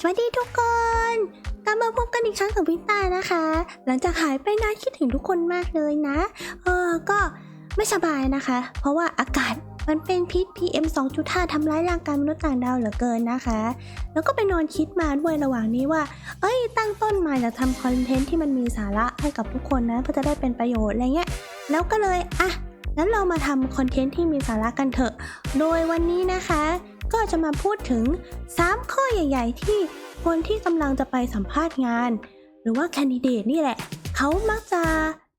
สวัสดีทุกคน กลับมาพบกันอีกครั้งกับวิตานะคะ หลังจากหายไปนานคิดถึงทุกคนมากเลยนะ เออก็ไม่สบายนะคะ เพราะว่าอากาศมันเป็นพิษ PM 2.5ทำร้ายร่างกายมนุษย์ต่างดาวเหลือเกินนะคะ แล้วก็ไปนอนคิดมาด้วยระหว่างนี้ว่า เอ้ย ตั้งต้นมาจะทำคอนเทนต์ที่มันมีสาระให้กับทุกคนนะเพื่อจะได้เป็นประโยชน์อะไรเงี้ย แล้วก็เลย อะ งั้นเรามาทำคอนเทนต์ที่มีสาระกันเถอะ โดยวันนี้นะคะ ก็จะมาพูดถึง 3 ข้อใหญ่ ๆ ที่คนที่กำลังจะไปสัมภาษณ์งาน หรือว่าแคนดิเดตนี่แหละ เขามักจะ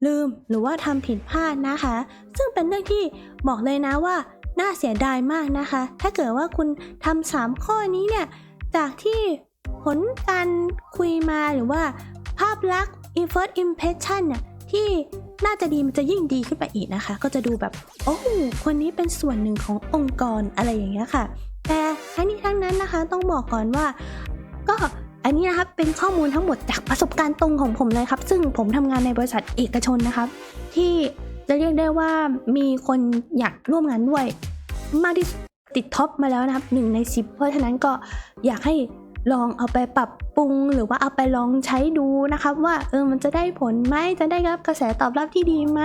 ลืมหรือว่าทำผิดพลาดนะคะ ซึ่งเป็นเรื่องที่บอกเลยนะว่า น่าเสียดายมากนะคะ ถ้าเกิดว่าคุณทำสามข้อนี้เนี่ย จากที่ผลการคุยมาหรือว่าภาพลักษณ์ first impression เนี่ย ที่น่าจะดีมันจะยิ่งดีขึ้นไปอีกนะคะ ก็จะดูแบบ โอ้คนนี้เป็นส่วนหนึ่งขององค์กรอะไรอย่างเงี้ยค่ะ แต่ทั้งนี้ทั้งนั้นนะคะ ต้องบอกก่อนว่า ก็อันนี้นะครับเป็นข้อมูลทั้งหมดจากประสบการณ์ตรงของผมเลยครับ ซึ่งผมทำงานในบริษัทเอกชนนะครับ ที่จะเรียกได้ว่ามีคนอยากร่วมงานด้วย มากที่สุดติดท็อปมาแล้วนะครับหนึ่งในสิบเพราะฉะนั้นก็อยากให้ ลองเอาไปปรับปรุงหรือว่าเอาไปลองใช้ดูนะครับว่าเออมันจะได้ผลไหมจะได้รับกระแสตอบรับที่ดีไหม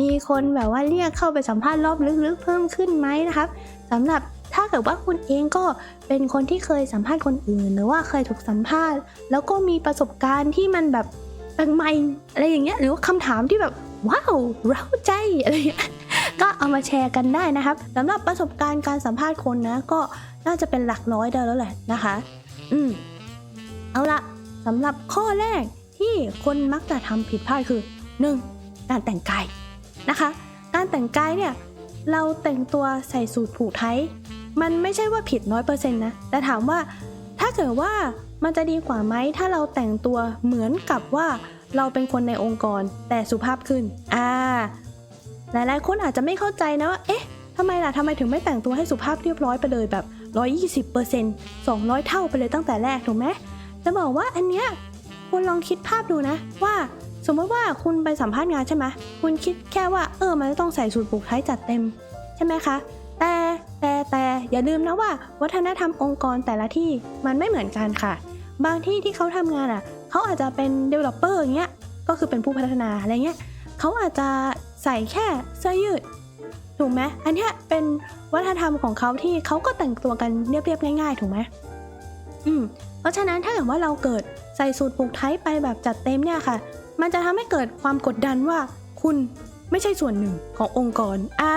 มีคนแบบว่าเรียกเข้าไปสัมภาษณ์รอบลึกๆเพิ่มขึ้นไหมนะครับสำหรับถ้าเกิดว่าคุณเองก็เป็นคนที่เคยสัมภาษณ์คนอื่น หรือว่าเคยถูกสัมภาษณ์ แล้วก็มีประสบการณ์ที่มันแบบแปลกใหม่อะไรอย่างเงี้ยหรือว่าคำถามที่แบบว้าวเร้าใจอะไรอย่างเงี้ยก็เอามาแชร์กันได้นะครับสำหรับประสบการณ์การสัมภาษณ์คนนะก็น่าจะเป็นหลักร้อยได้แล้วแหละนะคะ อืม เอาละสำหรับข้อแรกที่คนมักจะทำผิดพลาดคือ 1. การแต่งกายนะคะ การแต่งกายเนี่ย เราแต่งตัวใส่สูทผูกไทย มันไม่ใช่ว่าผิดน้อยเปอร์เซ็นต์นะ แต่ถามว่าถ้าเกิดว่ามันจะดีกว่าไหมถ้าเราแต่งตัวเหมือนกับว่าเราเป็นคนในองค์กรแต่สุภาพขึ้น อ่า หลายๆคนอาจจะไม่เข้าใจนะว่า เอ๊ะ ทำไมล่ะทำไมถึงไม่แต่งตัวให้สุภาพเรียบร้อยไปเลยแบบ 120% 200 เท่าไปเลยตั้งแต่แรกถูกไหมจะบอกว่าอันเนี้ยคุณลองคิดภาพดูนะ ว่าสมมติว่าคุณไปสัมภาษณ์งานใช่ไหมคุณคิดแค่ว่าเออมันจะต้องใส่สูทผูกไทยจัดเต็ม ใช่ไหมคะ แต่แต่แต่อย่าลืมนะว่า วัฒนธรรมองค์กรแต่ละที่มันไม่เหมือนกันค่ะ บางที่ที่เขาทำงานอะเขาอาจจะเป็น developer อย่างเงี้ยก็คือเป็นผู้พัฒนาอะไรเงี้ยเขาอาจจะใส่แค่เสื้อยืด ถูกไหมอันเนี้ยเป็นวัฒนธรรมของเขาที่เขาก็แต่งตัวกันเรียบๆง่าย ๆ ถูกไหมอืมเพราะฉะนั้นถ้าเกิดว่าเราเกิดใส่สูทผูกไทยไปแบบจัดเต็มเนี่ยค่ะ มันจะทำให้เกิดความกดดันว่าคุณไม่ใช่ส่วนหนึ่งขององค์กร อ่า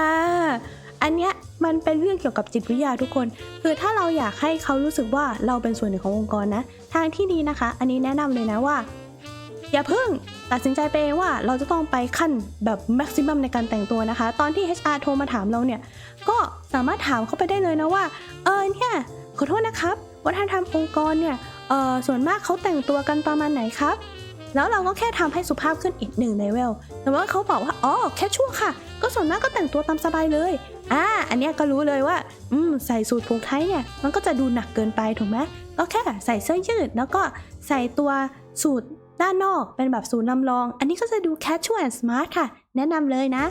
อันเนี้ยมันเป็นเรื่องเกี่ยวกับจิตวิทยาทุกคน คือถ้าเราอยากให้เขารู้สึกว่าเราเป็นส่วนหนึ่งขององค์กรนะ ทางที่ดีนะคะ อันนี้แนะนำเลยนะว่า อย่าเพิ่ง ตัดสินใจไปเองว่าเราจะต้องไปขั้นแบบแม็กซิมัมในการแต่งตัวนะคะ ตอนที่ HR โทรมาถามเราเนี่ย ก็สามารถถามเขาไปได้เลยนะว่า เออเนี่ยขอโทษนะครับ วัฒนธรรมองค์กรเนี่ยเออส่วนมากเขาแต่งตัวกันประมาณไหนครับ แล้วเราก็แค่ทำให้สุภาพขึ้นอีกหนึ่งเลเวลแต่ว่าเขาบอกว่าอ๋อแค่ชั่วค่ะ ก็ส่วนมากก็แต่งตัวตามสบายเลยอ่าอันเนี้ยก็รู้เลยว่า อืมใส่สูทผูกไทยเนี่ยมันก็จะดูหนักเกินไปถูกไหมก็แค่ใส่เสื้อยืดแล้วก็ใส่ตัวสูท ด้านนอกเป็นแบบสูทลำลอง อันนี้ก็จะดู casual and smart ค่ะ แนะนำเลยนะ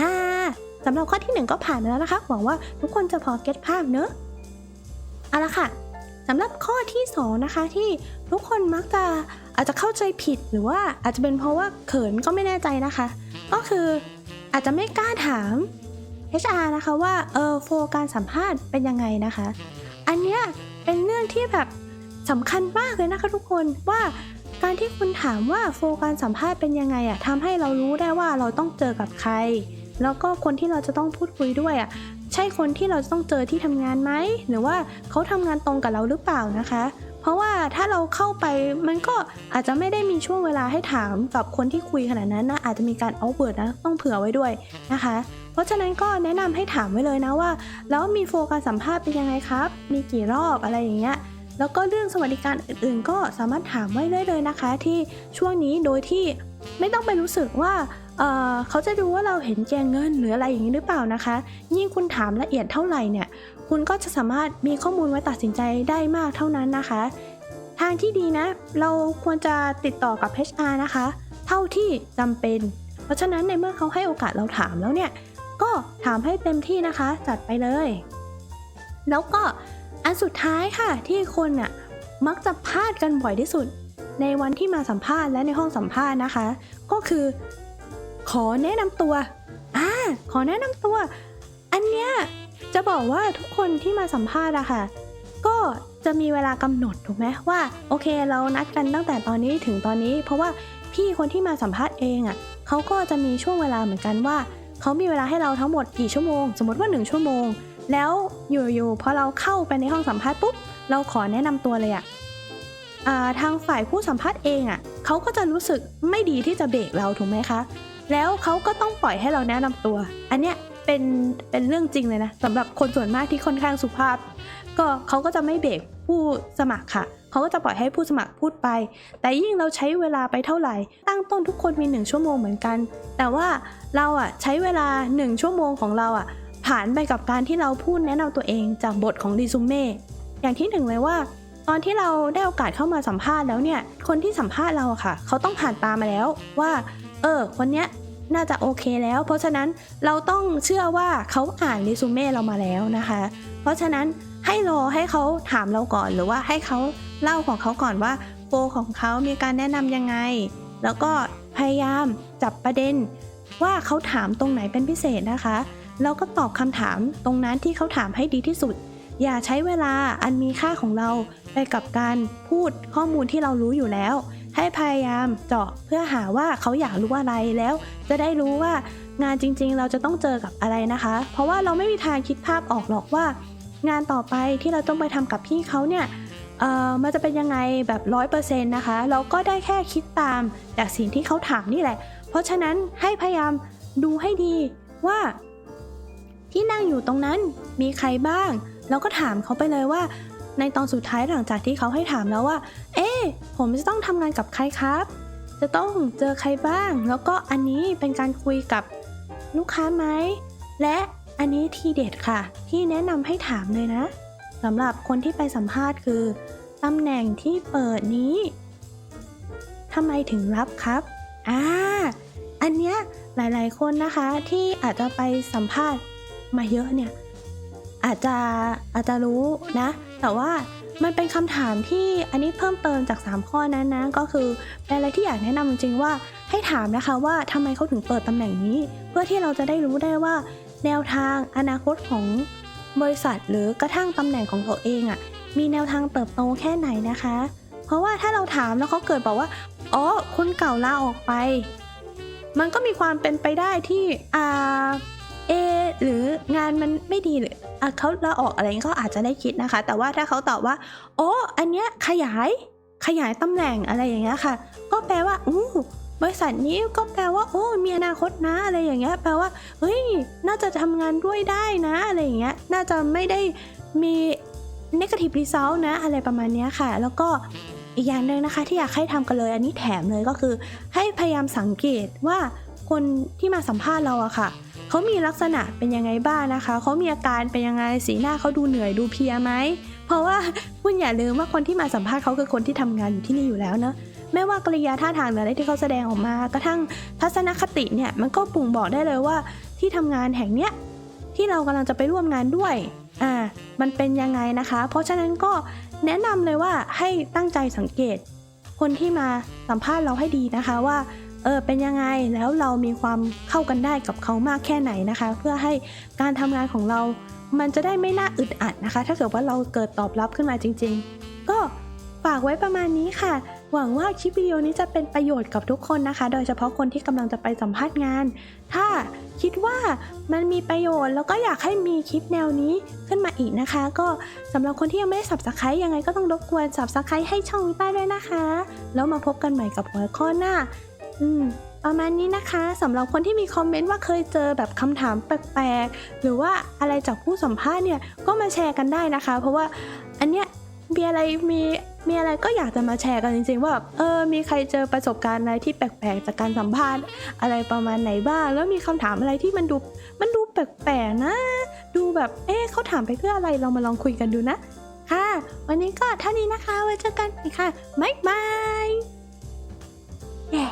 อ่าสำหรับข้อที่หนึ่งก็ผ่านไปแล้วนะคะ หวังว่าทุกคนจะพอเก็ตภาพเนอะเอาละค่ะสำหรับข้อที่สองนะคะที่ทุกคนมักจะอาจจะเข้าใจผิดหรือว่าอาจจะเป็นเพราะว่าเขินก็ไม่แน่ใจนะคะ ก็คืออาจจะไม่กล้าถาม HR นะคะว่าเออโฟการสัมภาษณ์เป็นยังไงนะคะ อันเนี้ยเป็นเรื่องที่แบบสำคัญมากเลยนะคะทุกคนว่า การที่คุณถามว่าโฟการสัมภาษณ์เป็นยังไงอะทำให้เรารู้ได้ว่าเราต้องเจอกับใคร แล้วก็คนที่เราจะต้องพูดคุยด้วยอะใช่คนที่เราจะต้องเจอที่ทำงานไหมหรือว่าเขาทำงานตรงกับเราหรือเปล่านะคะ เพราะว่าถ้าเราเข้าไปมันก็อาจจะไม่ได้มีช่วงเวลาให้ถามกับคนที่คุยขนาดนั้นนะอาจจะมีการเอาเวิร์ดนะต้องเผื่อไว้ด้วยนะคะ เพราะฉะนั้นก็แนะนำให้ถามไว้เลยนะว่า แล้วมีโฟกัสสัมภาษณ์เป็นยังไงครับ มีกี่รอบอะไรอย่างเงี้ย แล้วก็เรื่องสวัสดิการอื่นๆ ก็สามารถถามไว้ได้เลยนะคะ ที่ช่วงนี้โดยที่ไม่ต้องไปรู้สึกว่าเเขาจะดูว่าเราเห็นแกงเงินหรืออะไรอย่างนี้หรือเปล่านะคะ ยิ่งคุณถามละเอียดเท่าไหร่เนี่ย คุณก็จะสามารถมีข้อมูลไว้ตัดสินใจได้มากเท่านั้นนะคะ ทางที่ดีนะ เราควรจะติดต่อกับ HR นะคะ เท่าที่จำเป็น เพราะฉะนั้นในเมื่อเขาให้โอกาสเราถามแล้วเนี่ย ก็ถามให้เต็มที่นะคะ จัดไปเลย แล้วก็ อันสุดท้ายค่ะที่คนอะมักจะพลาดกันบ่อยที่สุด ในวันที่มาสัมภาษณ์และในห้องสัมภาษณ์นะคะ ก็คือ ขอแนะนำตัวอ่าขอแนะนำตัว อันเนี้ยจะบอกว่าทุกคนที่มาสัมภาษณ์อะค่ะ ก็จะมีเวลากำหนดถูกไหมว่า โอเคเรานัดกันตั้งแต่ตอนนี้ถึงตอนนี้ เพราะว่าพี่คนที่มาสัมภาษณ์เองอะเขาก็จะมีช่วงเวลาเหมือนกันว่าเขามีเวลาให้เราทั้งหมดกี่ชั่วโมง สมมติว่า 1 ชั่วโมง แล้วอยู่ๆพอเราเข้าไปในห้องสัมภาษณ์ปุ๊บเราขอแนะนำตัวเลยอะอ่าทางฝ่ายผู้สัมภาษณ์เองอะเขาก็จะรู้สึกไม่ดีที่จะเบรกเราถูกไหมคะ แล้วเขาก็ต้องปล่อยให้เราแนะนำตัว อันเนี้ยเป็นเป็นเรื่องจริงเลยนะสำหรับคนส่วนมากที่ค่อนข้างสุภาพ ก็เขาก็จะไม่เบรกผู้สมัครค่ะเขาก็จะปล่อยให้ผู้สมัครพูดไป แต่ยิ่งเราใช้เวลาไปเท่าไหร่ ตั้งต้นทุกคนมี 1 ชั่วโมงเหมือนกัน แต่ว่าเราอะใช้เวลา 1 ชั่วโมงของเราอะ ผ่านไปกับการที่เราพูดแนะนำตัวเองจากบทของรีซูเม่อย่างที่หนึ่งเลยว่า ตอนที่เราได้โอกาสเข้ามาสัมภาษณ์แล้วเนี่ย คนที่สัมภาษณ์เราอะค่ะ เขาต้องผ่านตามาแล้วว่า เออคนเนี้ยน่าจะโอเคแล้ว เพราะฉะนั้นเราต้องเชื่อว่าเขาอ่านรีซูเม่เรามาแล้วนะคะ เพราะฉะนั้นให้รอให้เขาถามเราก่อนหรือว่าให้เขาเล่าของเขาก่อนว่าโปรของเขามีการแนะนำยังไง แล้วก็พยายามจับประเด็นว่าเขาถามตรงไหนเป็นพิเศษนะคะ แล้วก็ตอบคำถามตรงนั้นที่เขาถามให้ดีที่สุด อย่าใช้เวลาอันมีค่าของเราไปกับการพูดข้อมูลที่เรารู้อยู่แล้ว ให้พยายามเจาะเพื่อหาว่าเขาอยากรู้อะไรแล้ว จะได้รู้ว่างานจริง ๆ เราจะต้องเจอกับอะไรนะคะ เพราะว่าเราไม่มีทางคิดภาพออกหรอกว่า งานต่อไปที่เราต้องไปทำกับพี่เขาเนี่ยเอ่อมันจะเป็นยังไงแบบร้อยเปอร์เซ็นต์นะคะ เราก็ได้แค่คิดตามจากสิ่งที่เขาถามนี่แหละ เพราะฉะนั้นให้พยายามดูให้ดีว่า ที่นั่งอยู่ตรงนั้นมีใครบ้าง แล้วก็ถามเขาไปเลยว่า ในตอนสุดท้ายหลังจากที่เขาให้ถามแล้วว่า เอ๊ผมจะต้องทำงานกับใครครับ จะต้องเจอใครบ้าง แล้วก็อันนี้เป็นการคุยกับลูกค้าไหม และอันนี้ทีเด็ดค่ะ ที่แนะนำให้ถามเลยนะสำหรับคนที่ไปสัมภาษณ์คือตำแหน่งที่เปิดนี้ทำไมถึงรับครับอ่าอันเนี้ยหลายๆ คนนะคะที่อาจจะไปสัมภาษณ์ มาเยอะเนี่ย อาจจะอาจจะรู้นะ แต่ว่ามันเป็นคำถามที่อันนี้เพิ่มเติมจาก 3 ข้อนั้นนะ ก็คือเป็นอะไรที่อยากแนะนำจริงๆว่าให้ถามนะคะว่าทำไมเขาถึงเปิดตำแหน่งนี้ เพื่อที่เราจะได้รู้ได้ว่า แนวทางอนาคตของบริษัท หรือกระทั่งตำแหน่งของตัวเองอะ่ะมีแนวทางเติบโตแค่ไหนนะคะ เพราะว่าถ้าเราถามแล้วเขาเกิดบอกว่าอ๋อคนเก่าลาออกไป มันก็มีความเป็นไปได้ที่อ่า เอหรืองานมันไม่ดีหรืออเขาลาออกอะไรเงี้เขาอาจจะได้คิดนะคะ แต่ว่าถ้าเขาตอบว่า โอ้อันเนี้ยขยายขยายตำแหน่งอะไรอย่างเงี้ยค่ะ ก็แปลว่าอู้บริษัทนี้ก็แปลว่า โอ้มีอนาคตนะอะไรอย่างเงี้ยแปลว่าเฮ้ยน่าจะทำงานด้วยได้นะอะไรอย่างเงี้ยน่าจะไม่ได้มี negative result นะ อะไรประมาณเนี้ยค่ะ แล้วก็อีกอย่างหนึ่งนะคะ ที่อยากให้ทำกันเลย อันนี้แถมเลยก็คือ ให้พยายามสังเกตว่าคนที่มาสัมภาษณ์เราอะค่ะ เขามีลักษณะเป็นยังไงบ้างนะคะ เขามีอาการเป็นยังไง สีหน้าเขาดูเหนื่อยดูเพียไหม เพราะว่าคุณอย่าลืมว่าคนที่มาสัมภาษณ์เขาคือคนที่ทำงานอยู่ที่นี่อยู่แล้วเนอะไม่ว่ากริยาท่าทางอะไรที่เขาแสดงออกมา กระทั่งทัศนคติเนี่ยมันก็ปุ่งบอกได้เลยว่าที่ทำงานแห่งเนี้ยที่เรากำลังจะไปร่วมงานด้วย อ่า มันเป็นยังไงนะคะ เพราะฉะนั้นก็แนะนำเลยว่าให้ตั้งใจสังเกต คนที่มาสัมภาษณ์เราให้ดีนะคะว่า เออเป็นยังไงแล้วเรามีความเข้ากันได้กับเขามากแค่ไหนนะคะ เพื่อให้การทำงานของเรามันจะได้ไม่น่าอึดอัดนะคะ ถ้าเกิดว่าเราเกิดตอบรับขึ้นมาจริง ๆ ก็ฝากไว้ประมาณนี้ค่ะ หวังว่าคลิปวิดีโอนี้จะเป็นประโยชน์กับทุกคนนะคะ โดยเฉพาะคนที่กำลังจะไปสัมภาษณ์งาน ถ้าคิดว่ามันมีประโยชน์แล้วก็อยากให้มีคลิปแนวนี้ขึ้นมาอีกนะคะ ก็สำหรับคนที่ยังไม่ได้สับสไครต์ยังไงก็ต้องรบกวนสับสไครต์ให้ช่องวิต้าด้วยนะคะ แล้วมาพบกันใหม่กับหัวข้อหน้า อืมประมาณนี้นะคะสำหรับคนที่มีคอมเมนต์ว่าเคยเจอแบบคำถามแปลกๆ หรือว่าอะไรจากผู้สัมภาษณ์เนี่ยก็มาแชร์กันได้นะคะ เพราะว่าอันเนี้ยมีอะไรมีมีอะไรก็อยากจะมาแชร์กันจริงๆ ว่าแบบเออมีใครเจอประสบการณ์อะไรที่แปลกๆ จากการสัมภาษณ์อะไรประมาณไหนบ้าง แล้วมีคำถามอะไรที่มันดูมันดูแปลกๆนะ ดูแบบเอ๊ะเขาถามไปเพื่ออะไรเรามาลองคุยกันดูนะค่ะ วันนี้ก็เท่านี้นะคะไว้เจอกันอีกค่ะบ๊ายบายแย่